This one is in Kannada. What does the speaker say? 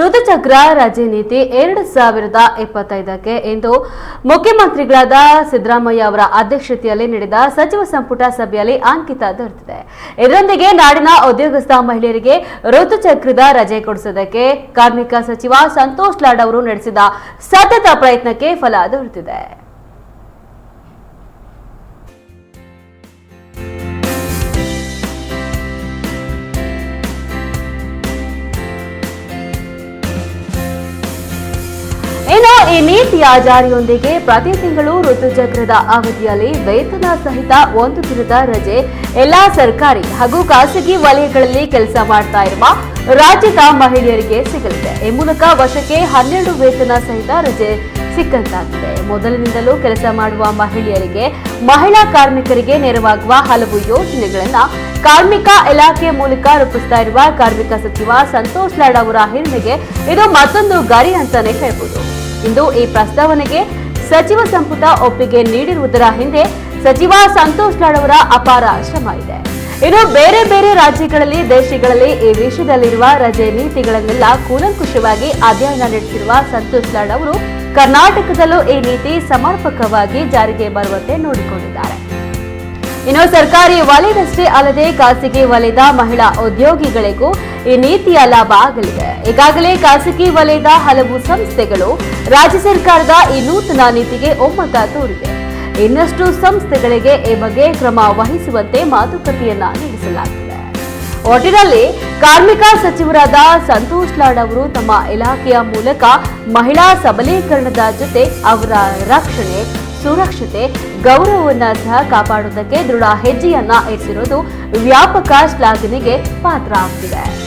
ಋತುಚಕ್ರ ರಜೆ ನೀತಿ ಎರಡು ಸಾವಿರದ ಇಪ್ಪತ್ತೈದಕ್ಕೆ ಇಂದು ಮುಖ್ಯಮಂತ್ರಿಗಳಾದ ಸಿದ್ದರಾಮಯ್ಯ ಅವರ ಅಧ್ಯಕ್ಷತೆಯಲ್ಲಿ ನಡೆದ ಸಚಿವ ಸಂಪುಟ ಸಭೆಯಲ್ಲಿ ಅಂಕಿತ ದೊರೆತಿದೆ. ಇದರೊಂದಿಗೆ ನಾಡಿನ ಉದ್ಯೋಗಸ್ಥ ಮಹಿಳೆಯರಿಗೆ ಋತುಚಕ್ರದ ರಜೆ ಕೊಡಿಸೋದಕ್ಕೆ ಕಾರ್ಮಿಕ ಸಚಿವ ಸಂತೋಷ್ ಲಾಡ್ ಅವರು ನಡೆಸಿದ ಸತತ ಪ್ರಯತ್ನಕ್ಕೆ ಫಲ ದೊರೆತಿದೆ. ಇನ್ನು ಈ ನೀತಿಯ ಜಾರಿಯೊಂದಿಗೆ ಪ್ರತಿ ತಿಂಗಳು ಋತುಚಕ್ರದ ಅವಧಿಯಲ್ಲಿ ವೇತನ ಸಹಿತ ಒಂದು ದಿನದ ರಜೆ ಎಲ್ಲಾ ಸರ್ಕಾರಿ ಹಾಗೂ ಖಾಸಗಿ ವಲಯಗಳಲ್ಲಿ ಕೆಲಸ ಮಾಡ್ತಾ ಇರುವ ರಾಜ್ಯದ ಮಹಿಳೆಯರಿಗೆ ಸಿಗಲಿದೆ. ಈ ಮೂಲಕ ವರ್ಷಕ್ಕೆ ಹನ್ನೆರಡು ವೇತನ ಸಹಿತ ರಜೆ ಸಿಕ್ಕಂತಾಗಿದೆ. ಮೊದಲಿನಿಂದಲೂ ಕೆಲಸ ಮಾಡುವ ಮಹಿಳೆಯರಿಗೆ, ಮಹಿಳಾ ಕಾರ್ಮಿಕರಿಗೆ ನೆರವಾಗುವ ಹಲವು ಯೋಜನೆಗಳನ್ನ ಕಾರ್ಮಿಕ ಇಲಾಖೆ ಮೂಲಕ ರೂಪಿಸ್ತಾ ಇರುವ ಕಾರ್ಮಿಕ ಸಚಿವ ಸಂತೋಷ್ ಲಾಡ್ ಅವರ ಹಿರಿಮೆಗೆ ಇದು ಮತ್ತೊಂದು ಗರಿ ಅಂತಾನೆ ಹೇಳ್ಬೋದು. ಇಂದು ಈ ಪ್ರಸ್ತಾವನೆಗೆ ಸಚಿವ ಸಂಪುಟ ಒಪ್ಪಿಗೆ ನೀಡಿರುವುದರ ಹಿಂದೆ ಸಚಿವ ಸಂತೋಷ್ ಲಾಡ್ ಅವರ ಅಪಾರ ಶ್ರಮ ಇದೆ. ಇನ್ನು ಬೇರೆ ಬೇರೆ ರಾಜ್ಯಗಳಲ್ಲಿ, ದೇಶಗಳಲ್ಲಿ ಈ ವಿಷಯದಲ್ಲಿರುವ ರಜೆ ನೀತಿಗಳನ್ನೆಲ್ಲ ಕೂಲಂಕುಷವಾಗಿ ಅಧ್ಯಯನ ನಡೆಸಿರುವ ಸಂತೋಷ್ ಲಾಡ್ ಅವರು ಕರ್ನಾಟಕದಲ್ಲೂ ಈ ನೀತಿ ಸಮರ್ಪಕವಾಗಿ ಜಾರಿಗೆ ಬರುವಂತೆ ನೋಡಿಕೊಂಡಿದ್ದಾರೆ. ಇನ್ನು ಸರ್ಕಾರಿ ವಲಯದಷ್ಟೇ ಅಲ್ಲದೆ ಖಾಸಗಿ ವಲಯದ ಮಹಿಳಾ ಉದ್ಯೋಗಿಗಳಿಗೂ ಈ ನೀತಿಯ ಲಾಭ ಆಗಲಿದೆ. ಈಗಾಗಲೇ ಖಾಸಗಿ ವಲಯದ ಹಲವು ಸಂಸ್ಥೆಗಳು ರಾಜ್ಯ ಸರ್ಕಾರದ ಈ ನೂತನ ನೀತಿಗೆ ಒಮ್ಮತ ತೋರಿದೆ. ಇನ್ನಷ್ಟು ಸಂಸ್ಥೆಗಳಿಗೆ ಈ ಬಗ್ಗೆ ಕ್ರಮ ವಹಿಸುವಂತೆ ಮಾತುಕತೆಯನ್ನ ನಡೆಸಲಾಗಿದೆ. ಒಟ್ಟಿನಲ್ಲಿ ಕಾರ್ಮಿಕ ಸಚಿವರಾದ ಸಂತೋಷ್ ಲಾಡ್ ಅವರು ತಮ್ಮ ಇಲಾಖೆಯ ಮೂಲಕ ಮಹಿಳಾ ಸಬಲೀಕರಣದ ಜೊತೆ ಅವರ ರಕ್ಷಣೆ ಸುರಕ್ಷತೆ ಗೌರವವನ್ನ ಸಹ ಕಾಪಾಡುವುದಕ್ಕೆ ದೃಢ ಹೆಜ್ಜೆಯನ್ನ ಇರಿಸಿರುವುದು ವ್ಯಾಪಕ ಶ್ಲಾಘನೆಗೆ ಪಾತ್ರ ಆಗ್ತಿದೆ.